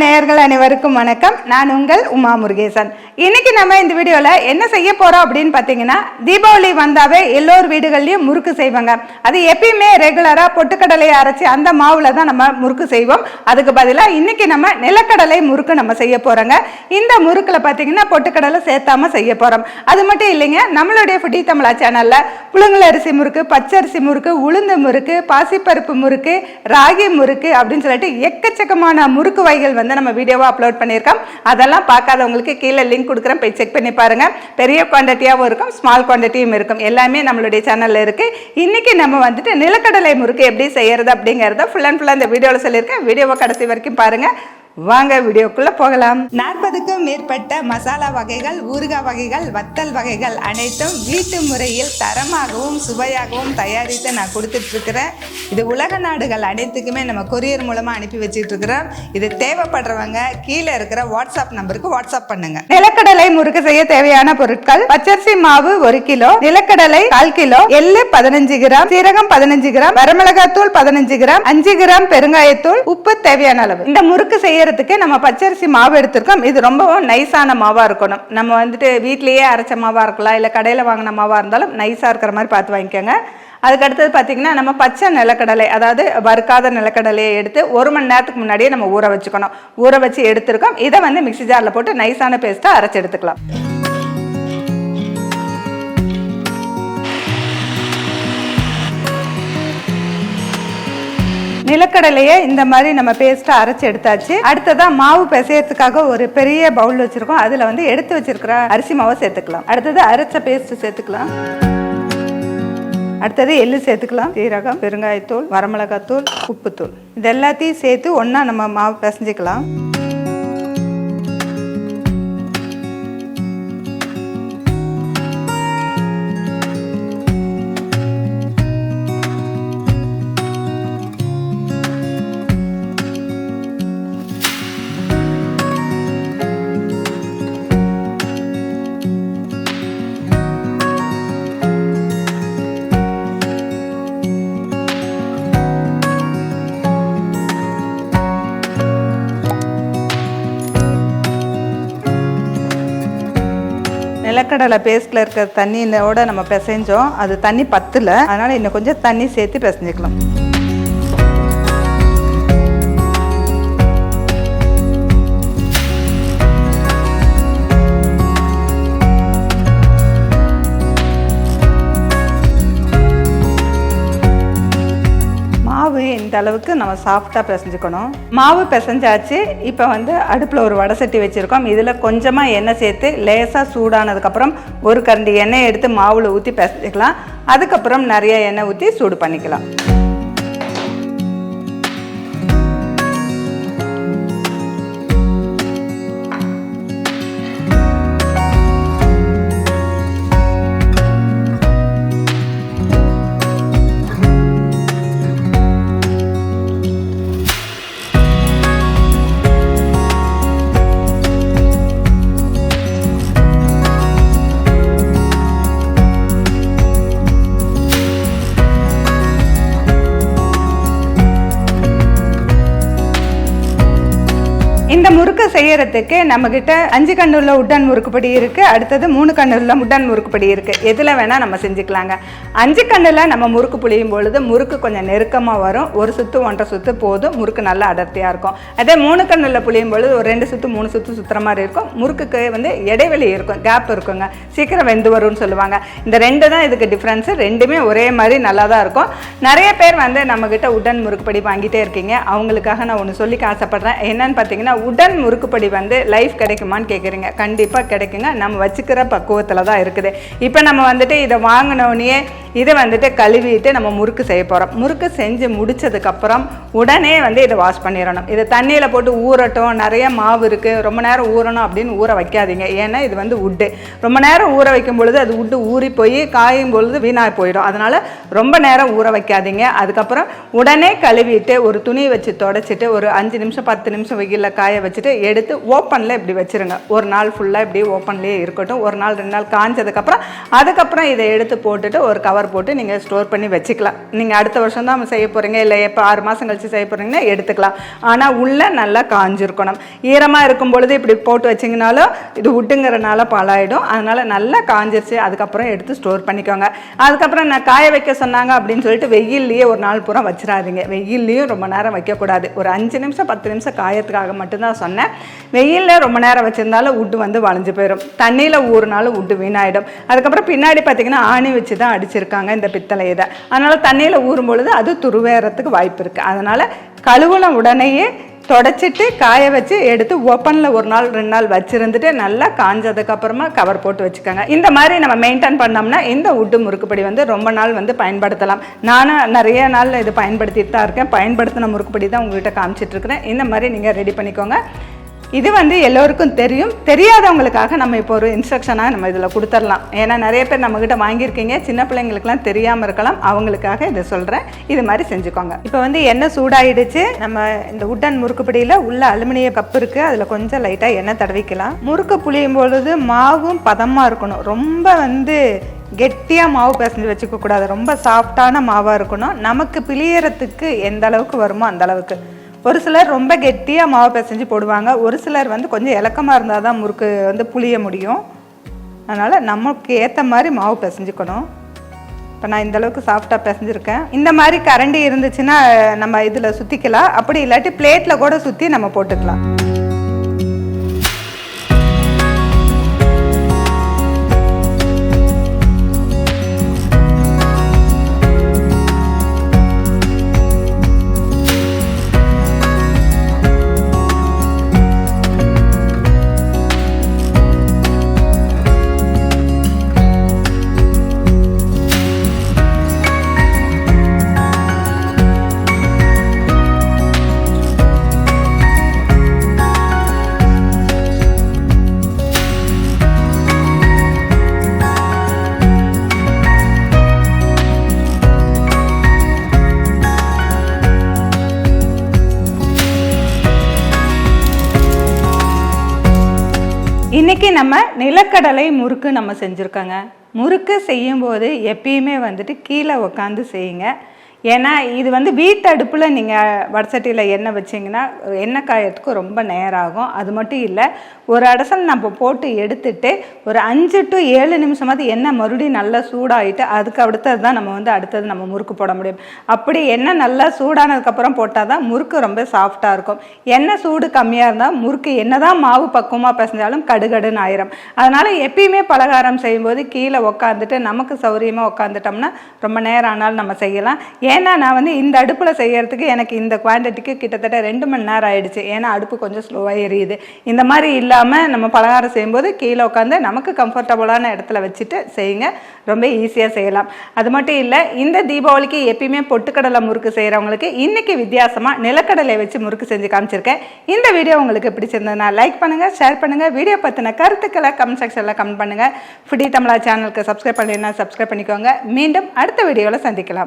நேயர்கள் அனைவருக்கும் வணக்கம். நான் உங்கள் உமா முருகேசன். இன்னைக்கு நம்ம இந்த வீடியோவில் என்ன செய்ய போகிறோம் அப்படின்னு பார்த்தீங்கன்னா தீபாவளி வந்தாவே எல்லோர் வீடுகள்லையும் முறுக்கு செய்வாங்க. அது எப்பயுமே ரெகுலராக பொட்டுக்கடலையை அரைச்சி அந்த மாவில் தான் நம்ம முறுக்கு செய்வோம். அதுக்கு பதிலாக இன்னைக்கு நம்ம நிலக்கடலை முறுக்கு நம்ம செய்ய போகிறோங்க இந்த முறுக்கில் பார்த்தீங்கன்னா பொட்டுக்கடலை சேர்த்தாம செய்ய போகிறோம் அது மட்டும் இல்லைங்க நம்மளுடைய புட்டி தமிழா சேனலில் புழுங்கல் அரிசி முறுக்கு பச்சரிசி முறுக்கு உளுந்து முறுக்கு பாசிப்பருப்பு முறுக்கு ராகி முறுக்கு அப்படின்னு சொல்லிட்டு எக்கச்சக்கமான முறுக்கு வகைகள் வந்து நம்ம வீடியோவாக அப்லோட் பண்ணியிருக்கோம். அதெல்லாம் பார்க்காதவங்களுக்கு கீழே லிங்க் கொடுக்குறேன். போய் செக் பண்ணி பாருங்கள் பெரிய குவான்டிட்டியாகவும் இருக்கும் ஸ்மால் குவான்டிட்டியும் இருக்கும். எல்லாமே நம்மளுடைய சேனலில் இருக்குது இன்றைக்கி நம்ம வந்துட்டு நிலக்கடலை முறுக்கு எப்படி செய்யறது அப்படிங்கிறத ஃபுல் அண்ட் ஃபுல்லாக இந்த வீடியோவில் சொல்லியிருக்கேன். வீடியோவை கடைசி வரைக்கும் பாருங்கள் வாங்க வீடியோக்குள்ள போகலாம். நாற்பதுக்கும் மேற்பட்ட மசாலா வகைகள் ஊறுகாய் வகைகள் வத்தல் வகைகள் அனைத்தும் வீட்டு முறையில் தரமாகவும் சுவையாகவும் தயாரித்து நான் கொடுத்துட்டு இருக்கிறேன் இது உலக நாடுகள் அனைத்துக்குமே நம்ம கொரியர் மூலமா அனுப்பி வச்சுட்டு இருக்கிறோம் இது தேவைப்படுறவங்க கீழே இருக்கிற வாட்ஸ்அப் நம்பருக்கு வாட்ஸ்அப் பண்ணுங்க. நிலக்கடலை முறுக்கு செய்ய தேவையான பொருட்கள் பச்சரிசி மாவு ஒரு கிலோ நிலக்கடலை கால் கிலோ எள்ளு பதினஞ்சு கிராம் சீரகம் பதினஞ்சு கிராம் வரமிளகாத்தூள் பதினஞ்சு கிராம் அஞ்சு கிராம் பெருங்காயத்தூள் உப்பு தேவையான அளவு. இந்த முறுக்கு செய்ய செய்யறதுக்கு நம்ம பச்சரிசி மாவு எடுத்திருக்கோம். இது ரொம்பவும் நைஸான மாவாக இருக்கணும். நம்ம வந்துட்டு வீட்லேயே அரைச்ச மாவாக இருக்கலாம் இல்லை கடையில் வாங்கின மாவாக இருந்தாலும் நைஸாக இருக்கிற மாதிரி பார்த்து வாங்கிக்கோங்க. அதுக்கு அடுத்தது பார்த்தீங்கன்னா நம்ம பச்சை நிலக்கடலை அதாவது வறுக்காத நிலக்கடலையை எடுத்து ஒரு மணி நேரத்துக்கு முன்னாடியே நம்ம ஊற வச்சுக்கணும். ஊற வச்சு எடுத்திருக்கோம். இதை வந்து மிக்ஸி ஜாரில் போட்டு நைஸான பேஸ்ட்டாக அரைச்சி எடுத்துக்கலாம். நிலக்கடலையை இந்த மாதிரி நம்ம பேஸ்ட்டாக அரைச்சி எடுத்தாச்சு. அடுத்ததா மாவு பிசையறதுக்காக ஒரு பெரிய பவுல் வச்சிருக்கோம். அதில் வந்து எடுத்து வச்சிருக்கிற அரிசி மாவை சேர்த்துக்கலாம். அடுத்தது அரைச்ச பேஸ்ட் சேர்த்துக்கலாம். அடுத்தது எள்ளு சேர்த்துக்கலாம். சீரகம் பெருங்காயத்தூள் வரமிளகாத்தூள் உப்புத்தூள். இது எல்லாத்தையும் சேர்த்து ஒன்றா நம்ம மாவு பிசைஞ்சிக்கலாம். நிலக்கடலை பேஸ்ட்டில் இருக்கிற தண்ணியோட நம்ம பிசைஞ்சோம். அது தண்ணி பத்தலை. அதனால் இன்னும் கொஞ்சம் தண்ணி சேர்த்து பிசைஞ்சிக்கலாம். இந்த அளவுக்கு நம்ம சாஃப்டாக பிசைஞ்சுக்கணும். மாவு பிசைஞ்சாச்சு இப்போ வந்து அடுப்பில் ஒரு வடை சட்டி வச்சுருக்கோம். இதில் கொஞ்சமாக எண்ணெய் சேர்த்து லேசாக சூடானதுக்கப்புறம் ஒரு கரண்டி எண்ணெய் எடுத்து மாவில் ஊற்றி பிசைஞ்சிக்கலாம். அதுக்கப்புறம் நிறைய எண்ணெய் ஊற்றி சூடு பண்ணிக்கலாம். முறுக்கு செய்யறதுக்கு நம்ம கிட்ட அஞ்சு கண்ணுள்ள உட்டன் முறுக்குப்படி இருக்கு அடுத்தது மூணு கண்ணுள்ள உட்டன் முறுக்குப்படி இருக்கு. எதுல வேணா நம்ம செஞ்சுக்கலாங்க. அஞ்சு கண்ணுல நம்ம முறுக்கு புளியும் பொழுது முறுக்கு கொஞ்சம் நெருக்கமா வரும். ஒரு சுத்து ஒன்றரை சுத்து போதும். முறுக்கு நல்லா அடர்த்தியா இருக்கும். அதே மூணு கண்ணுல புளியும் பொழுது ஒரு ரெண்டு சுத்து மூணு சுத்து சுத்துற மாதிரி இருக்கும். முறுக்குக்கு வந்து இடைவெளி இருக்கும் கேப் இருக்குங்க. சீக்கிரம் வெந்து வரும்னு சொல்லுவாங்க. இந்த ரெண்டு தான் இதுக்கு டிஃப்ரென்ஸ் ரெண்டுமே ஒரே மாதிரி நல்லா தான் இருக்கும். நிறைய பேர் வந்து நம்மக்கிட்ட உடன் முறுக்குப்படி வாங்கிட்டே இருக்கீங்க. அவங்களுக்காக நான் ஒன்று சொல்லி ஆசைப்படுறேன். என்னன்னு பார்த்தீங்கன்னா உடன் முறுக்குப்படி வந்து லைஃப் கிடைக்குமான்னு கேட்குறீங்க கண்டிப்பாக கிடைக்குங்க. நம்ம வச்சுக்கிற பக்குவத்தில் தான் இருக்குது. இப்போ நம்ம வந்துட்டு இதை வாங்கினோடனே இதை வந்துட்டு கழுவிட்டு நம்ம முறுக்கு செய்ய போகிறோம் முறுக்கு செஞ்சு முடிச்சதுக்கப்புறம் உடனே வந்து இதை வாஷ் பண்ணிடணும். இதை தண்ணியில் போட்டு ஊறட்டும். நிறைய மாவு இருக்குது ரொம்ப நேரம் ஊறணும் அப்படின்னு ஊற வைக்காதீங்க. ஏன்னா இது வந்து உட்டு ரொம்ப நேரம் ஊற வைக்கும் பொழுது அது உட்டு ஊறி போய் காயும் பொழுது வீணாக போயிடும். அதனால் ரொம்ப நேரம் ஊற வைக்காதீங்க. அதுக்கப்புறம் உடனே கழுவிட்டு ஒரு துணி வச்சு தொடச்சிட்டு ஒரு அஞ்சு நிமிஷம் பத்து நிமிஷம் வெயிலில் காய வச்சுட்டு எடுத்து ஓப்பனில் இப்படி வச்சுருங்க. ஒரு நாள் ஃபுல்லாக இப்படி ஓப்பன்லேயே இருக்கட்டும். ஒரு நாள் ரெண்டு நாள் காஞ்சதுக்கப்புறம் அதுக்கப்புறம் இதை எடுத்து போட்டுட்டு ஒரு கவர் போட்டு நீங்கள் ஸ்டோர் பண்ணி வச்சுக்கலாம். நீங்கள் அடுத்த வருஷம் தான் செய்ய போகிறீங்க இல்லை எப்போ ஆறு மாதம் கழிச்சு செய்ய போகிறீங்கன்னா எடுத்துக்கலாம். ஆனால் உள்ளே நல்லா காஞ்சிருக்கணும். ஈரமாக இருக்கும் பொழுது இப்படி போட்டு வச்சிங்கனாலும் இது விட்டுங்கிறனால பாலாயிடும் அதனால் நல்லா காஞ்சிருச்சு அதுக்கப்புறம் எடுத்து ஸ்டோர் பண்ணிக்கோங்க. அதுக்கப்புறம் நான் காய வைக்க சொன்னாங்க அப்படின்னு சொல்லிட்டு வெயில்லையே ஒரு நாள் பூரா வச்சிடாதீங்க. வெயில்லையும் ரொம்ப நேரம் வைக்கக்கூடாது. ஒரு அஞ்சு நிமிஷம் பத்து நிமிஷம் காயத்துக்காக மட்டும்தான் சொன்னேன். வெயிலில் ரொம்ப நேரம் வச்சுருந்தாலும் உட்டு வந்து வளைஞ்சு போயிடும் தண்ணியில் ஊறுனாலும் உட்டு வீணாயிடும். அதுக்கப்புறம் பின்னாடி பார்த்தீங்கன்னா ஆணி வச்சு தான் வச்சுருக்காங்க இந்த பித்தளை இதை அதனால் தண்ணியில் ஊறும் பொழுது அது துருவேறத்துக்கு வாய்ப்பு இருக்குது அதனால் கழுவுன உடனேயே தொடச்சிட்டு காய வச்சு எடுத்து ஓப்பனில் ஒரு நாள் ரெண்டு நாள் வச்சுருந்துட்டு நல்லா காஞ்சதுக்கப்புறமா கவர் போட்டு வச்சுக்கோங்க. இந்த மாதிரி நம்ம மெயின்டைன் பண்ணோம்னா இந்த உட்டு முறுக்குப்படி வந்து ரொம்ப நாள் வந்து பயன்படுத்தலாம். நானும் நிறைய நாள் இது பயன்படுத்திட்டு தான் இருக்கேன். பயன்படுத்தின முறுக்குப்படி தான் உங்கள்கிட்ட காமிச்சிட்டு இருக்கிறேன். இந்த மாதிரி நீங்கள் ரெடி பண்ணிக்கோங்க. இது வந்து எல்லோருக்கும் தெரியும். தெரியாதவங்களுக்காக நம்ம இப்போ ஒரு இன்ஸ்ட்ரக்ஷனாக நம்ம இதில் கொடுத்துடலாம். ஏன்னா நிறைய பேர் நம்மக்கிட்ட வாங்கியிருக்கீங்க. சின்ன பிள்ளைங்களுக்குலாம் தெரியாமல் இருக்கலாம். அவங்களுக்காக இதை சொல்கிறேன் இது மாதிரி செஞ்சுக்கோங்க. இப்போ வந்து எண்ணெய் சூடாயிடுச்சு. நம்ம இந்த உட்டன் முறுக்குப்பிடியில் உள்ள அலுமினிய கப் இருக்குது அதில் கொஞ்சம் லைட்டாக எண்ணெய் தடவிக்கலாம். முறுக்கு புளியும் பொழுது மாவும் பதமாக இருக்கணும். ரொம்ப வந்து கெட்டியாக மாவு பிசைஞ்சு வச்சுக்க கூடாது ரொம்ப சாஃப்டான மாவாக இருக்கணும். நமக்கு பிழியறதுக்கு எந்த அளவுக்கு வருமோ அந்த அளவுக்கு. ஒரு சிலர் ரொம்ப கெட்டியாக மாவு பிசைஞ்சு போடுவாங்க. ஒரு சிலர் வந்து கொஞ்சம் இலக்கமாக இருந்தால் தான் முறுக்கு வந்து புளிய முடியும். அதனால் நமக்கு ஏற்ற மாதிரி மாவு பிசைஞ்சுக்கணும். இப்போ நான் இந்த அளவுக்கு சாஃப்டாக பிசைஞ்சிருக்கேன். இந்த மாதிரி கரண்டி இருந்துச்சுன்னா நம்ம இதில் சுற்றிக்கலாம் அப்படி இல்லாட்டி பிளேட்டில் கூட சுற்றி நம்ம போட்டுக்கலாம். இன்னைக்கு நம்ம நிலக்கடலை முறுக்கு நம்ம செஞ்சுருக்கோங்க. முறுக்கு செய்யும்போது எப்பயுமே வந்துட்டு கீழே உக்காந்து செய்யுங்க. ஏன்னா இது வந்து வீட்டு அடுப்பில் நீங்கள் வடசட்டியில் எண்ணெய் வச்சிங்கன்னா எண்ணெய் காயத்துக்கு ரொம்ப நேரம் ஆகும் அது மட்டும் இல்லை ஒரு அடசல் நம்ம போட்டு எடுத்துட்டு ஒரு அஞ்சு டு ஏழு நிமிஷமாவது எண்ணெய் மறுபடியும் நல்லா சூடாகிட்டு அதுக்கு அடுத்தது தான் நம்ம வந்து அடுத்தது நம்ம முறுக்கு போட முடியும். அப்படி எண்ணெய் நல்லா சூடானதுக்கப்புறம் போட்டால் தான் முறுக்கு ரொம்ப சாஃப்டாக இருக்கும். எண்ணெய் சூடு கம்மியாக இருந்தால் முறுக்கு என்ன தான் மாவு பக்குவமாக பிசைஞ்சாலும் கடுகடுன்னு ஆயிரும். அதனால் எப்பயுமே பலகாரம் செய்யும்போது கீழே உக்காந்துட்டு நமக்கு சௌரியமாக உட்காந்துட்டோம்னா ரொம்ப நேரம் ஆனாலும் நம்ம செய்யலாம். ஏன்னா நான் வந்து இந்த அடுப்பில் செய்கிறதுக்கு எனக்கு இந்த குவான்டிட்டிக்கு கிட்டத்தட்ட ரெண்டு மணி நேரம் ஆயிடுச்சு. ஏன்னா அடுப்பு கொஞ்சம் ஸ்லோவாக எரியுது. இந்த மாதிரி இல்லாமல் நம்ம பலகாரம் செய்யும்போது கீழே உட்காந்து நமக்கு கம்ஃபர்டபுளான இடத்துல வச்சுட்டு செய்யுங்க. ரொம்ப ஈஸியாக செய்யலாம். அது மட்டும் இல்லை இந்த தீபாவளிக்கு எப்பயுமே பொட்டுக்கடலை முறுக்கு செய்கிறவங்களுக்கு இன்றைக்கி வித்தியாசமாக நிலக்கடலை வச்சு முறுக்கு செஞ்சு காமிச்சிருக்கேன். இந்த வீடியோ உங்களுக்கு பிடிச்சிருந்ததுன்னா லைக் பண்ணுங்கள் ஷேர் பண்ணுங்கள் வீடியோ பற்றின கருத்துக்களை கமெண்ட் செக்ஷனில் கமெண்ட் பண்ணுங்கள் ஃபுடி தமிழா சேனலுக்கு சப்ஸ்கிரைப் பண்ணினா சப்ஸ்கிரைப் பண்ணிக்கோங்க. மீண்டும் அடுத்த வீடியோவில் சந்திக்கலாம்.